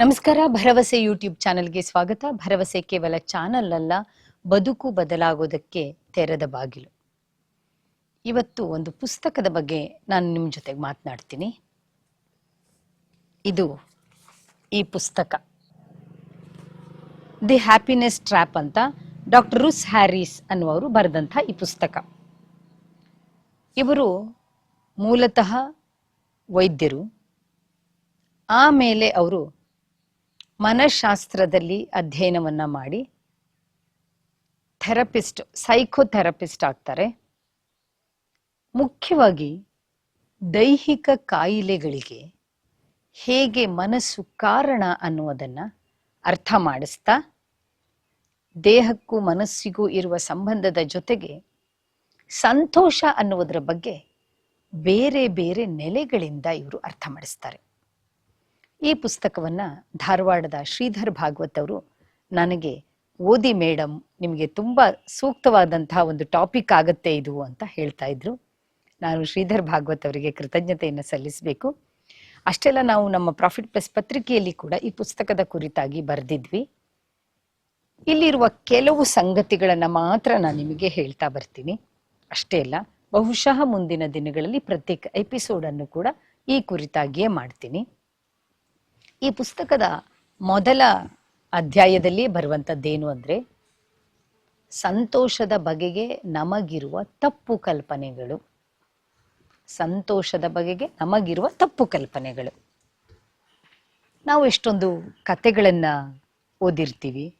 ನಮಸ್ಕಾರ, ಭರವಸೆ ಯೂಟ್ಯೂಬ್ ಚಾನೆಲ್ಗೆ ಸ್ವಾಗತ. ಭರವಸೆ ಕೇವಲ ಚಾನಲ್ ಅಲ್ಲ ಬದುಕು ಬದಲಾಗೋದಕ್ಕೆ ತೆರೆದ ಬಾಗಿಲು. ಇವತ್ತು ಒಂದು ಪುಸ್ತಕದ ಬಗ್ಗೆ ನಾನು ನಿಮ್ಮ ಜೊತೆಗೆ ಮಾತನಾಡ್ತೀನಿ. ಇದು ಈ ಪುಸ್ತಕ. ದಿ ಹ್ಯಾಪಿನೆಸ್ ಟ್ರ್ಯಾಪ್ ಅಂತ ಡಾಕ್ಟರ್ ರುಸ್ ಹ್ಯಾರಿಸ್ ಅನ್ನುವರು ಬರೆದಂಥ ಈ ಪುಸ್ತಕ. ಇವರು ಮೂಲತಃ ವೈದ್ಯರು. ಆಮೇಲೆ ಅವರು ಮನಃಶಾಸ್ತ್ರದಲ್ಲಿ ಅಧ್ಯಯನವನ್ನು ಮಾಡಿ ಥೆರಪಿಸ್ಟ್, ಸೈಕೋಥೆರಪಿಸ್ಟ್ ಆಗ್ತಾರೆ. ಮುಖ್ಯವಾಗಿ ದೈಹಿಕ ಕಾಯಿಲೆಗಳಿಗೆ ಹೇಗೆ ಮನಸ್ಸು ಕಾರಣ ಅನ್ನುವುದನ್ನು ಅರ್ಥ ಮಾಡಿಸ್ತಾ, ದೇಹಕ್ಕೂ ಮನಸ್ಸಿಗೂ ಇರುವ ಸಂಬಂಧದ ಜೊತೆಗೆ ಸಂತೋಷ ಅನ್ನುವುದರ ಬಗ್ಗೆ ಬೇರೆ ಬೇರೆ ನೆಲೆಗಳಿಂದ ಇವರು ಅರ್ಥ ಮಾಡಿಸ್ತಾರೆ. ಈ ಪುಸ್ತಕವನ್ನು ಧಾರವಾಡದ ಶ್ರೀಧರ್ ಭಾಗವತ್ ಅವರು ನನಗೆ ಓದಿ ಮೇಡಮ್ ನಿಮಗೆ ತುಂಬ ಸೂಕ್ತವಾದಂತಹ ಒಂದು ಟಾಪಿಕ್ ಆಗತ್ತೆ ಇದು ಅಂತ ಹೇಳ್ತಾ ಇದ್ರು. ನಾನು ಶ್ರೀಧರ್ ಭಾಗವತ್ ಅವರಿಗೆ ಕೃತಜ್ಞತೆಯನ್ನು ಸಲ್ಲಿಸಬೇಕು. ಅಷ್ಟೆಲ್ಲ ನಾವು ನಮ್ಮ ಪ್ರಾಫಿಟ್ ಪ್ಲಸ್ ಪತ್ರಿಕೆಯಲ್ಲಿ ಕೂಡ ಈ ಪುಸ್ತಕದ ಕುರಿತಾಗಿ ಬರೆದಿದ್ವಿ. ಇಲ್ಲಿರುವ ಕೆಲವು ಸಂಗತಿಗಳನ್ನು ಮಾತ್ರ ನಾನು ನಿಮಗೆ ಹೇಳ್ತಾ ಬರ್ತೀನಿ. ಅಷ್ಟೇ ಅಲ್ಲ, ಬಹುಶಃ ಮುಂದಿನ ದಿನಗಳಲ್ಲಿ ಪ್ರತ್ಯೇಕ ಎಪಿಸೋಡನ್ನು ಕೂಡ ಈ ಕುರಿತಾಗಿಯೇ ಮಾಡ್ತೀನಿ. ಈ ಪುಸ್ತಕದ ಮೊದಲ ಅಧ್ಯಾಯದಲ್ಲಿ ಬರುವಂಥದ್ದೇನು ಅಂದರೆ, ಸಂತೋಷದ ಬಗೆಗೆ ನಮಗಿರುವ ತಪ್ಪು ಕಲ್ಪನೆಗಳು. ಸಂತೋಷದ ಬಗೆಗೆ ನಮಗಿರುವ ತಪ್ಪು ಕಲ್ಪನೆಗಳು. ನಾವು ಎಷ್ಟೊಂದು ಕತೆಗಳನ್ನು ಓದಿರ್ತೀವಿ,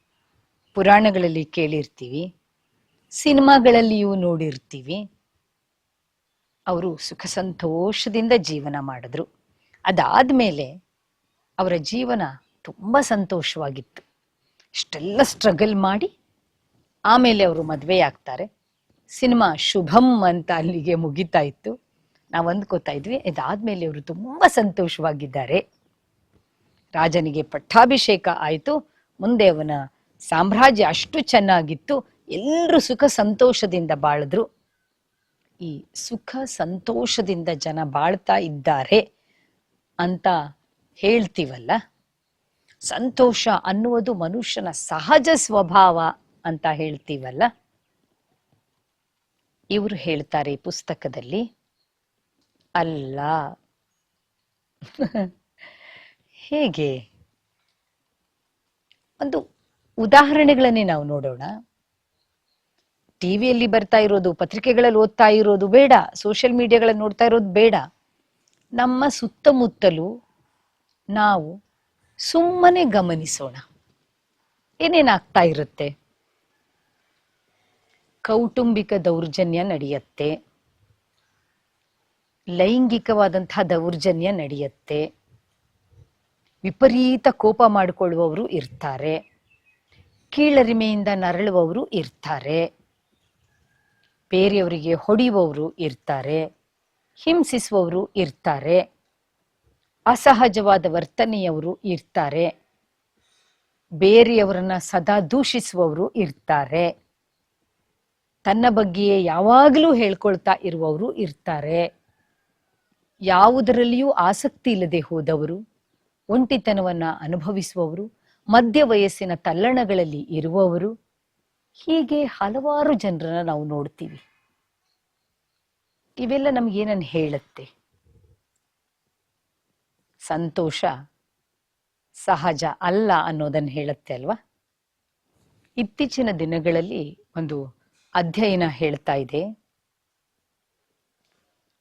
ಪುರಾಣಗಳಲ್ಲಿ ಕೇಳಿರ್ತೀವಿ, ಸಿನಿಮಾಗಳಲ್ಲಿಯೂ ನೋಡಿರ್ತೀವಿ. ಅವರು ಸುಖ ಸಂತೋಷದಿಂದ ಜೀವನ ಮಾಡಿದ್ರು. ಅದಾದ್ಮೇಲೆ ಅವರ ಜೀವನ ತುಂಬ ಸಂತೋಷವಾಗಿತ್ತು. ಇಷ್ಟೆಲ್ಲ ಸ್ಟ್ರಗಲ್ ಮಾಡಿ ಆಮೇಲೆ ಅವರು ಮದುವೆ ಆಗ್ತಾರೆ. ಸಿನಿಮಾ ಶುಭಂ ಅಂತ ಅಲ್ಲಿಗೆ ಮುಗಿತಾ ಇತ್ತು. ನಾವು ಅಂದ್ಕೋತಾ ಇದ್ವಿ, ಇದಾದ್ಮೇಲೆ ಅವರು ತುಂಬ ಸಂತೋಷವಾಗಿದ್ದಾರೆ. ರಾಜನಿಗೆ ಪಟ್ಟಾಭಿಷೇಕ ಆಯಿತು. ಮುಂದೆ ಅವನ ಸಾಮ್ರಾಜ್ಯ ಅಷ್ಟು ಚೆನ್ನಾಗಿತ್ತು. ಎಲ್ಲರೂ ಸುಖ ಸಂತೋಷದಿಂದ ಬಾಳಿದ್ರು. ಈ ಸುಖ ಸಂತೋಷದಿಂದ ಜನ ಬಾಳ್ತಾ ಇದ್ದಾರೆ ಅಂತ ಹೇಳ್ತೀವಲ್ಲ? ಸಂತೋಷ ಅನ್ನುವುದು ಮನುಷ್ಯನ ಸಹಜ ಸ್ವಭಾವ ಅಂತ ಹೇಳ್ತೀವಲ್ಲ? ಇವರು ಹೇಳ್ತಾರೆ ಈ ಪುಸ್ತಕದಲ್ಲಿ, ಅಲ್ಲ. ಹೇಗೆ? ಒಂದು ಉದಾಹರಣೆಗಳನ್ನೇ ನಾವು ನೋಡೋಣ. ಟಿವಿಯಲ್ಲಿ ಬರ್ತಾ ಇರೋದು, ಪತ್ರಿಕೆಗಳಲ್ಲಿ ಓದ್ತಾ ಇರೋದು ಬೇಡ, ಸೋಷಿಯಲ್ ಮೀಡಿಯಾಗಳಲ್ಲಿ ನೋಡ್ತಾ ಇರೋದು ಬೇಡ. ನಮ್ಮ ಸುತ್ತಮುತ್ತಲು ನಾವು ಸುಮ್ಮನೆ ಗಮನಿಸೋಣ. ಏನೇನಾಗ್ತಾ ಇರುತ್ತೆ? ಕೌಟುಂಬಿಕ ದೌರ್ಜನ್ಯ ನಡೆಯುತ್ತೆ. ಲೈಂಗಿಕವಾದಂತಹ ದೌರ್ಜನ್ಯ ನಡೆಯುತ್ತೆ. ವಿಪರೀತ ಕೋಪ ಮಾಡಿಕೊಳ್ಳುವವರು ಇರ್ತಾರೆ. ಕೀಳರಿಮೆಯಿಂದ ನರಳುವವರು ಇರ್ತಾರೆ. ಬೇರೆಯವರಿಗೆ ಹೊಡೆಯುವವರು ಇರ್ತಾರೆ. ಹಿಂಸಿಸುವವರು ಇರ್ತಾರೆ. ಅಸಹಜವಾದ ವರ್ತನೆಯವರು ಇರ್ತಾರೆ. ಬೇರೆಯವರನ್ನ ಸದಾ ದೂಷಿಸುವವರು ಇರ್ತಾರೆ. ತನ್ನ ಬಗ್ಗೆಯೇ ಯಾವಾಗಲೂ ಹೇಳ್ಕೊಳ್ತಾ ಇರುವವರು ಇರ್ತಾರೆ. ಯಾವುದರಲ್ಲಿಯೂ ಆಸಕ್ತಿ ಇಲ್ಲದೆ ಹೋದವರು, ಒಂಟಿತನವನ್ನ ಅನುಭವಿಸುವವರು, ಮಧ್ಯ ವಯಸ್ಸಿನ ತಲ್ಲಣಗಳಲ್ಲಿ ಇರುವವರು, ಹೀಗೆ ಹಲವಾರು ಜನರನ್ನ ನಾವು ನೋಡ್ತೀವಿ. ಇವೆಲ್ಲ ನಮ್ಗೇನನ್ನು ಹೇಳುತ್ತೆ? ಸಂತೋಷ, ಸಹಜ ಅಲ್ಲ ಅನ್ನೋದನ್ನು ಹೇಳುತ್ತೆ ಅಲ್ವಾ? ಇತ್ತೀಚಿನ ದಿನಗಳಲ್ಲಿ ಒಂದು ಅಧ್ಯಯನ ಹೇಳ್ತಾ ಇದೆ.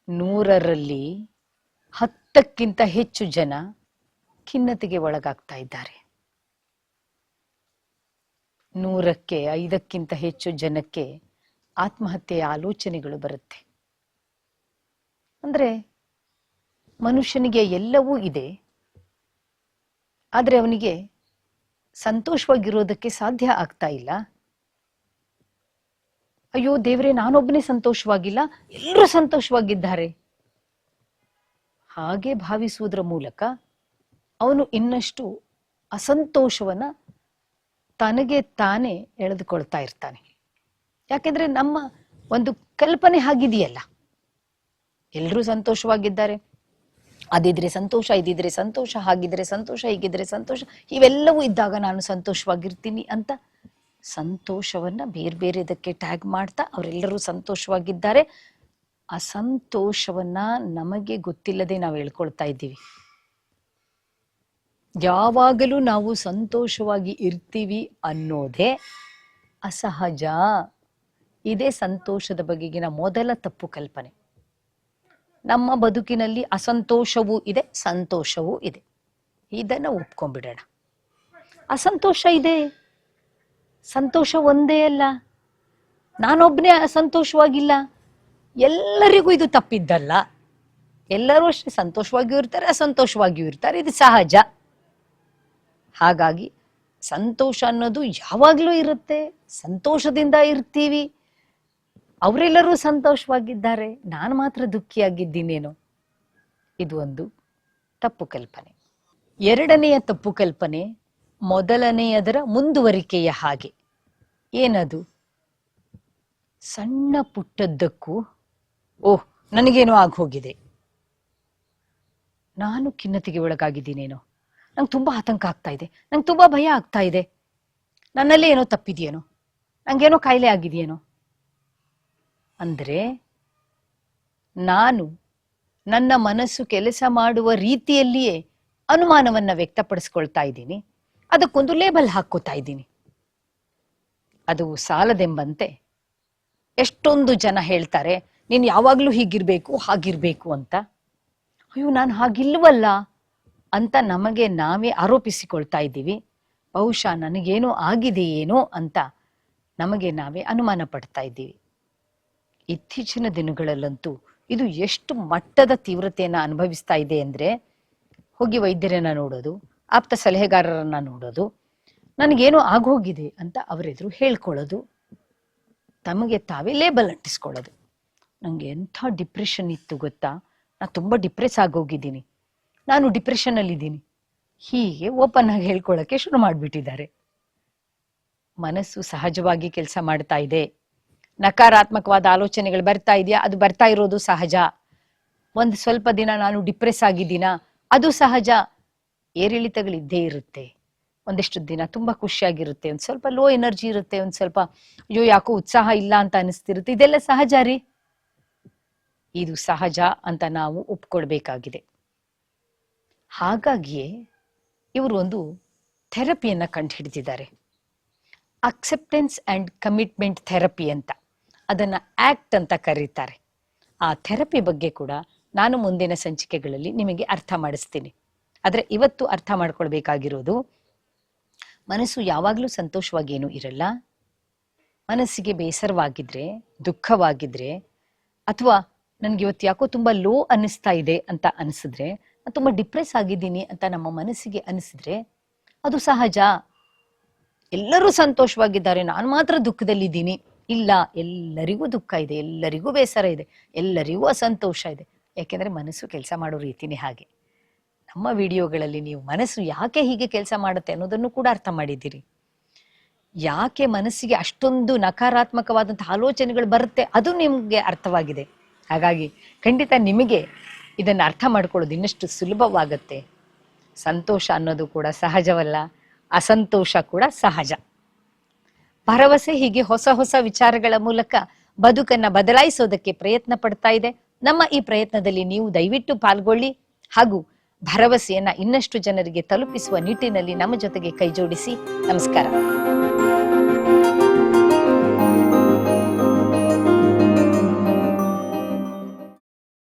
ನೂರರಲ್ಲಿ ಹತ್ತಕ್ಕಿಂತ ಹೆಚ್ಚು ಜನ ಖಿನ್ನತೆಗೆ ಒಳಗಾಗ್ತಾ ಇದ್ದಾರೆ. ನೂರಕ್ಕೆ ಐದಕ್ಕಿಂತ ಹೆಚ್ಚು ಜನಕ್ಕೆ ಆತ್ಮಹತ್ಯೆಯ ಆಲೋಚನೆಗಳು ಬರುತ್ತೆ. ಅಂದ್ರೆ ಮನುಷ್ಯನಿಗೆ ಎಲ್ಲವೂ ಇದೆ. ಆದರೆ ಅವನಿಗೆ ಸಂತೋಷವಾಗಿರೋದಕ್ಕೆ ಸಾಧ್ಯ ಆಗ್ತಾ ಇಲ್ಲ. ಅಯ್ಯೋ ದೇವ್ರೆ, ನಾನೊಬ್ಬನೇ ಸಂತೋಷವಾಗಿಲ್ಲ, ಎಲ್ಲರೂ ಸಂತೋಷವಾಗಿದ್ದಾರೆ. ಹಾಗೆ ಭಾವಿಸುವುದರ ಮೂಲಕ ಅವನು ಇನ್ನಷ್ಟು ಅಸಂತೋಷವನ್ನ ತನಗೆ ತಾನೇ ಎಳೆದುಕೊಳ್ತಾ ಇರ್ತಾನೆ. ಯಾಕೆಂದ್ರೆ ನಮ್ಮ ಒಂದು ಕಲ್ಪನೆ ಹಾಗಿದೆಯಲ್ಲ. ಎಲ್ಲರೂ ಸಂತೋಷವಾಗಿದ್ದಾರೆ. ಅದಿದ್ರೆ ಸಂತೋಷ, ಇದಿದ್ರೆ ಸಂತೋಷ, ಹಾಗಿದ್ರೆ ಸಂತೋಷ, ಹೀಗಿದ್ರೆ ಸಂತೋಷ, ಇವೆಲ್ಲವೂ ಇದ್ದಾಗ ನಾನು ಸಂತೋಷವಾಗಿರ್ತೀನಿ ಅಂತ ಸಂತೋಷವನ್ನ ಬೇರೆ ಬೇರೆ ಇದಕ್ಕೆ ಟ್ಯಾಗ್ ಮಾಡ್ತಾ ಅವರೆಲ್ಲರೂ ಸಂತೋಷವಾಗಿದ್ದಾರೆ. ಅಸಂತೋಷವನ್ನ ಸಂತೋಷವನ್ನ ನಮಗೆ ಗೊತ್ತಿಲ್ಲದೆ ನಾವು ಹೇಳ್ಕೊಳ್ತಾ ಇದ್ದೀವಿ. ಯಾವಾಗಲೂ ನಾವು ಸಂತೋಷವಾಗಿ ಇರ್ತೀವಿ ಅನ್ನೋದೇ ಅಸಹಜ. ಇದೇ ಸಂತೋಷದ ಬಗೆಗಿನ ಮೊದಲ ತಪ್ಪು ಕಲ್ಪನೆ. ನಮ್ಮ ಬದುಕಿನಲ್ಲಿ ಅಸಂತೋಷವೂ ಇದೆ, ಸಂತೋಷವೂ ಇದೆ. ಇದನ್ನ ಒಪ್ಕೊಂಡ್ಬಿಡೋಣ. ಅಸಂತೋಷ ಇದೆ. ಸಂತೋಷ ಒಂದೇ ಅಲ್ಲ. ನಾನೊಬ್ಬನೇ ಅಸಂತೋಷವಾಗಿಲ್ಲ. ಎಲ್ಲರಿಗೂ ಇದು ತಪ್ಪಿದ್ದಲ್ಲ. ಎಲ್ಲರೂ ಅಷ್ಟೇ ಸಂತೋಷವಾಗಿಯೂ ಇರ್ತಾರೆ, ಅಸಂತೋಷವಾಗಿಯೂ ಇರ್ತಾರೆ. ಇದು ಸಹಜ. ಹಾಗಾಗಿ ಸಂತೋಷ ಅನ್ನೋದು ಯಾವಾಗಲೂ ಇರುತ್ತೆ. ಸಂತೋಷದಿಂದ ಇರ್ತೀವಿ. ಅವರೆಲ್ಲರೂ ಸಂತೋಷವಾಗಿದ್ದಾರೆ. ನಾನು ಮಾತ್ರ ದುಃಖಿಯಾಗಿದ್ದೀನೇನೋ? ಇದು ಒಂದು ತಪ್ಪು ಕಲ್ಪನೆ. ಎರಡನೆಯ ತಪ್ಪು ಕಲ್ಪನೆ, ಮೊದಲನೆಯದರ ಮುಂದುವರಿಕೆಯ ಹಾಗೆ. ಏನದು? ಸಣ್ಣ ಪುಟ್ಟದ್ದಕ್ಕೂ, ಓಹ್, ನನಗೇನೋ ಆಗೋಗಿದೆ ನಾನು ಖಿನ್ನತೆಗೆ ಒಳಗಾಗಿದ್ದೀನೇನೋ? ನಂಗೆ ತುಂಬ ಆತಂಕ ಆಗ್ತಾ ಇದೆ. ನಂಗೆ ತುಂಬ ಭಯ ಆಗ್ತಾ ಇದೆ. ನನ್ನಲ್ಲೇ ಏನೋ ತಪ್ಪಿದೆಯೇನೋ? ನಂಗೇನೋ ಕಾಯಿಲೆ ಆಗಿದೆಯೇನೋ? ಅಂದ್ರೆ ನಾನು ನನ್ನ ಮನಸ್ಸು ಕೆಲಸ ಮಾಡುವ ರೀತಿಯಲ್ಲಿಯೇ ಅನುಮಾನವನ್ನು ವ್ಯಕ್ತಪಡಿಸ್ಕೊಳ್ತಾ ಇದ್ದೀನಿ. ಅದಕ್ಕೊಂದು ಲೇಬಲ್ ಹಾಕೋತಾ ಇದ್ದೀನಿ. ಅದು ಸಾಲದೆಂಬಂತೆ ಎಷ್ಟೊಂದು ಜನ ಹೇಳ್ತಾರೆ, ನೀನು ಯಾವಾಗಲೂ ಹೀಗಿರಬೇಕು, ಹಾಗಿರ್ಬೇಕು ಅಂತ. ಅಯ್ಯೋ, ನಾನು ಹಾಗಿಲ್ವಲ್ಲ ಅಂತ ನಮಗೆ ನಾವೇ ಆರೋಪಿಸಿಕೊಳ್ತಾ ಇದ್ದೀವಿ. ಬಹುಶಃ ನನಗೇನೋ ಆಗಿದೆಯೇನೋ ಅಂತ ನಮಗೆ ನಾವೇ ಅನುಮಾನ ಪಡ್ತಾ ಇದ್ದೀವಿ. ಇತ್ತೀಚಿನ ದಿನಗಳಲ್ಲಂತೂ ಇದು ಎಷ್ಟು ಮಟ್ಟದ ತೀವ್ರತೆಯನ್ನು ಅನುಭವಿಸ್ತಾ ಇದೆ ಅಂದ್ರೆ ಹೋಗಿ ವೈದ್ಯರನ್ನ ನೋಡೋದು, ಆಪ್ತ ಸಲಹೆಗಾರರನ್ನ ನೋಡೋದು, ನನಗೇನು ಆಗೋಗಿದೆ ಅಂತ ಅವರೆದುರು ಹೇಳ್ಕೊಳ್ಳೋದು, ತಮಗೆ ತಾವೇ ಲೇಬಲ್ ಅಂಟಿಸ್ಕೊಳ್ಳೋದು. ನನಗೆ ಎಂಥ ಡಿಪ್ರೆಷನ್ ಇತ್ತು ಗೊತ್ತಾ? ನಾ ತುಂಬಾ ಡಿಪ್ರೆಸ್ ಆಗೋಗಿದ್ದೀನಿ. ನಾನು ಡಿಪ್ರೆಷನ್ ಅಲ್ಲಿ ಇದ್ದೀನಿ ಹೀಗೆ ಓಪನ್ ಆಗಿ ಹೇಳ್ಕೊಳ್ಳೋಕ್ಕೆ ಶುರು ಮಾಡಿಬಿಟ್ಟಿದ್ದಾರೆ. ಮನಸ್ಸು ಸಹಜವಾಗಿ ಕೆಲಸ ಮಾಡ್ತಾ ಇದೆ. ನಕಾರಾತ್ಮಕವಾದ ಆಲೋಚನೆಗಳು ಬರ್ತಾ ಇದೆಯಾ? ಅದು ಬರ್ತಾ ಇರೋದು ಸಹಜ. ಒಂದು ಸ್ವಲ್ಪ ದಿನ ನಾನು ಡಿಪ್ರೆಸ್ ಆಗಿದ್ದೀನ ಅದು ಸಹಜ. ಏರಿಳಿತಗಳಿದ್ದೇ ಇರುತ್ತೆ. ಒಂದಿಷ್ಟು ದಿನ ತುಂಬಾ ಖುಷಿಯಾಗಿರುತ್ತೆ. ಒಂದು ಸ್ವಲ್ಪ ಲೋ ಎನರ್ಜಿ ಇರುತ್ತೆ. ಒಂದು ಸ್ವಲ್ಪ, ಅಯ್ಯೋ, ಯಾಕೋ ಉತ್ಸಾಹ ಇಲ್ಲ ಅಂತ ಅನಿಸ್ತಿರುತ್ತೆ. ಇದೆಲ್ಲ ಸಹಜ ರೀ. ಇದು ಸಹಜ ಅಂತ ನಾವು ಒಪ್ಕೊಳ್ಬೇಕಾಗಿದೆ. ಹಾಗಾಗಿಯೇ ಇವರು ಒಂದು ಥೆರಪಿಯನ್ನ ಕಂಡುಹಿಡಿದಿದ್ದಾರೆ. ಅಕ್ಸೆಪ್ಟೆನ್ಸ್ ಅಂಡ್ ಕಮಿಟ್ಮೆಂಟ್ ಥೆರಪಿ ಅಂತ. ಅದನ್ನ ಆಕ್ಟ್ ಅಂತ ಕರೀತಾರೆ. ಆ ಥೆರಪಿ ಬಗ್ಗೆ ಕೂಡ ನಾನು ಮುಂದಿನ ಸಂಚಿಕೆಗಳಲ್ಲಿ ನಿಮಗೆ ಅರ್ಥ ಮಾಡಿಸ್ತೀನಿ. ಆದ್ರೆ ಇವತ್ತು ಅರ್ಥ ಮಾಡ್ಕೊಳ್ಬೇಕಾಗಿರೋದು, ಮನಸ್ಸು ಯಾವಾಗಲೂ ಸಂತೋಷವಾಗಿ ಏನು ಇರಲ್ಲ? ಮನಸ್ಸಿಗೆ ಬೇಸರವಾಗಿದ್ರೆ, ದುಃಖವಾಗಿದ್ರೆ, ಅಥವಾ ನನ್ಗೆ ಇವತ್ತು ಯಾಕೋ ತುಂಬಾ ಲೋ ಅನ್ನಿಸ್ತಾ ಇದೆ ಅಂತ ಅನಿಸಿದ್ರೆ ತುಂಬಾ ಡಿಪ್ರೆಸ್ ಆಗಿದ್ದೀನಿ ಅಂತ ನಮ್ಮ ಮನಸ್ಸಿಗೆ ಅನಿಸಿದ್ರೆ, ಅದು ಸಹಜ. ಎಲ್ಲರೂ ಸಂತೋಷವಾಗಿದ್ದಾರೆ, ನಾನು ಮಾತ್ರ ದುಃಖದಲ್ಲಿದ್ದೀನಿ. ಇಲ್ಲ, ಎಲ್ಲರಿಗೂ ದುಃಖ ಇದೆ, ಎಲ್ಲರಿಗೂ ಬೇಸರ ಇದೆ, ಎಲ್ಲರಿಗೂ ಅಸಂತೋಷ ಇದೆ. ಯಾಕೆಂದ್ರೆ ಮನಸ್ಸು ಕೆಲಸ ಮಾಡೋ ರೀತಿನೇ ಹಾಗೆ. ನಮ್ಮ ವಿಡಿಯೋಗಳಲ್ಲಿ ನೀವು ಮನಸ್ಸು ಯಾಕೆ ಹೀಗೆ ಕೆಲಸ ಮಾಡುತ್ತೆ ಅನ್ನೋದನ್ನು ಕೂಡ ಅರ್ಥ ಮಾಡಿದ್ದೀರಿ. ಯಾಕೆ ಮನಸ್ಸಿಗೆ ಅಷ್ಟೊಂದು ನಕಾರಾತ್ಮಕವಾದಂಥ ಆಲೋಚನೆಗಳು ಬರುತ್ತೆ, ಅದು ನಿಮಗೆ ಅರ್ಥವಾಗಿದೆ. ಹಾಗಾಗಿ ಖಂಡಿತ ನಿಮಗೆ ಇದನ್ನು ಅರ್ಥ ಮಾಡ್ಕೊಳ್ಳೋದು ಇನ್ನಷ್ಟು ಸುಲಭವಾಗತ್ತೆ. ಸಂತೋಷ ಅನ್ನೋದು ಕೂಡ ಸಹಜವಲ್ಲ, ಅಸಂತೋಷ ಕೂಡ ಸಹಜ. ಭರವಸೆ ಹೀಗೆ ಹೊಸ ಹೊಸ ವಿಚಾರಗಳ ಮೂಲಕ ಬದುಕನ್ನ ಬದಲಾಯಿಸೋದಕ್ಕೆ ಪ್ರಯತ್ನ ಪಡ್ತಾ ಇದೆ. ನಮ್ಮ ಈ ಪ್ರಯತ್ನದಲ್ಲಿ ನೀವು ದಯವಿಟ್ಟು ಪಾಲ್ಗೊಳ್ಳಿ ಹಾಗೂ ಭರವಸೆಯನ್ನ ಇನ್ನಷ್ಟು ಜನರಿಗೆ ತಲುಪಿಸುವ ನಿಟ್ಟಿನಲ್ಲಿ ನಮ್ಮ ಜೊತೆಗೆ ಕೈಜೋಡಿಸಿ. ನಮಸ್ಕಾರ.